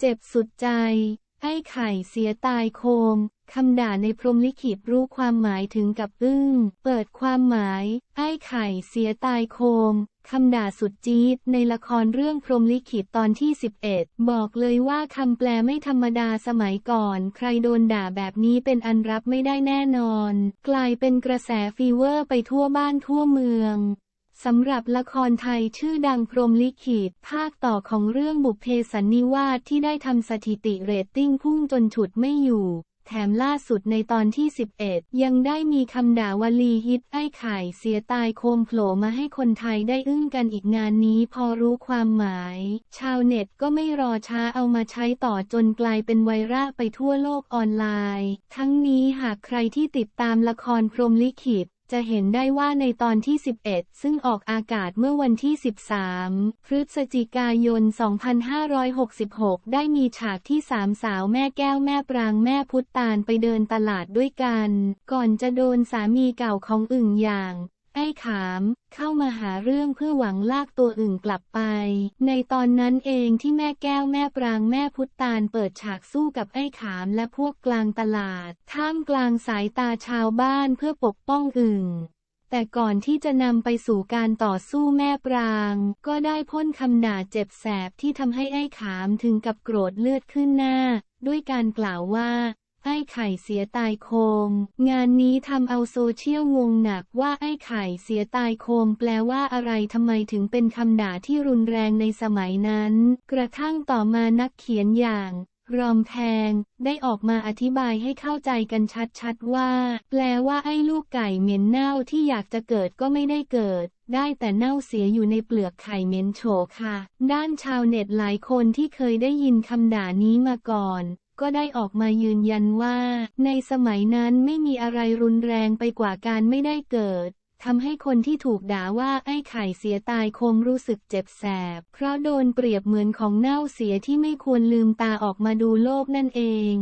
เจ็บสุดใจ ไอ้ไข่เสียตายโคม คำด่าในพรมลิขิตรู้ความหมายถึงกับอึ้ง เปิดความหมาย ไอ้ไข่เสียตายโคม คำด่าสุดจี๊ดในละครเรื่องพรมลิขิตตอนที่ 11 บอกเลยว่าคำแปลไม่ธรรมดาสมัยก่อน ใครโดนด่าแบบนี้เป็นอันรับไม่ได้แน่นอน กลายเป็นกระแสฟีเวอร์ไปทั่วบ้านทั่วเมือง สำหรับละครไทยชื่อดังพรมลิขิตภาคต่อของเรื่องบุพเพสันนิวาสที่ได้ทำสถิติเรตติ้งพุ่งจนฉุดไม่อยู่ แถมล่าสุดในตอนที่ 11 ยังได้มีคำด่าวลีฮิตไอ้ไข่เสียตายโคมโผล่มาให้คนไทยได้อึ้งกันอีกงานนี้พอรู้ความหมาย ชาวเน็ตก็ไม่รอช้าเอามาใช้ต่อจนกลายเป็นไวรัลไปทั่วโลกออนไลน์ ทั้งนี้หากใครที่ติดตามละครพรมลิขิต จะเห็นได้ว่าในตอนที่ 11 ซึ่งออกอากาศเมื่อวันที่ 13 พฤศจิกายน 2566 ได้มีฉากที่สามสาวแม่แก้วแม่ปรางแม่พุทธานไปเดินตลาดด้วยกัน ก่อนจะโดนสามีเก่าของอึ่งอย่าง ไอ้ขาม เข้ามาหาเรื่องเพื่อหวังลากตัวอึ่งกลับไป ในตอนนั้นเองที่แม่แก้วแม่ปรางแม่พุทธานเปิดฉากสู้กับไอ้ขามและพวกกลางตลาด ท่ามกลางสายตาชาวบ้านเพื่อปกป้องอึ่งแต่ก่อนที่จะนำไปสู่การต่อสู้แม่ปราง ก็ได้พ่นคำด่าเจ็บแสบที่ทำให้ไอ้ขามถึงกับโกรธเลือดขึ้นหน้า ด้วยการกล่าวว่า ไอ้ไข่เสียตายโคม งานนี้ทำเอาโซเชียลงงหนักว่าไอ้ไข่เสียตายโคม แปลว่าอะไรทำไมถึงเป็นคำด่าที่รุนแรงในสมัยนั้น กระทั่งต่อมานักเขียนอย่างรอมแพง ได้ออกมาอธิบายให้เข้าใจกันชัดๆว่า แปลว่าไอ้ลูกไก่เหม็นเน่าที่อยากจะเกิดก็ไม่ได้เกิด ได้แต่เน่าเสียอยู่ในเปลือกไข่เหม็นโฉค่ะ ด้านชาวเน็ตหลายคนที่เคยได้ยินคำด่านี้มาก่อน ก็ได้ออกมายืนยันว่า ในสมัยนั้นไม่มีอะไรรุนแรงไปกว่าการไม่ได้เกิดทำให้คนที่ถูกด่าว่าไอ้ไข่เสียตายคงรู้สึกเจ็บแสบ เพราะโดนเปรียบเหมือนของเน่าเสียที่ไม่ควรลืมตาออกมาดูโลกนั่นเอง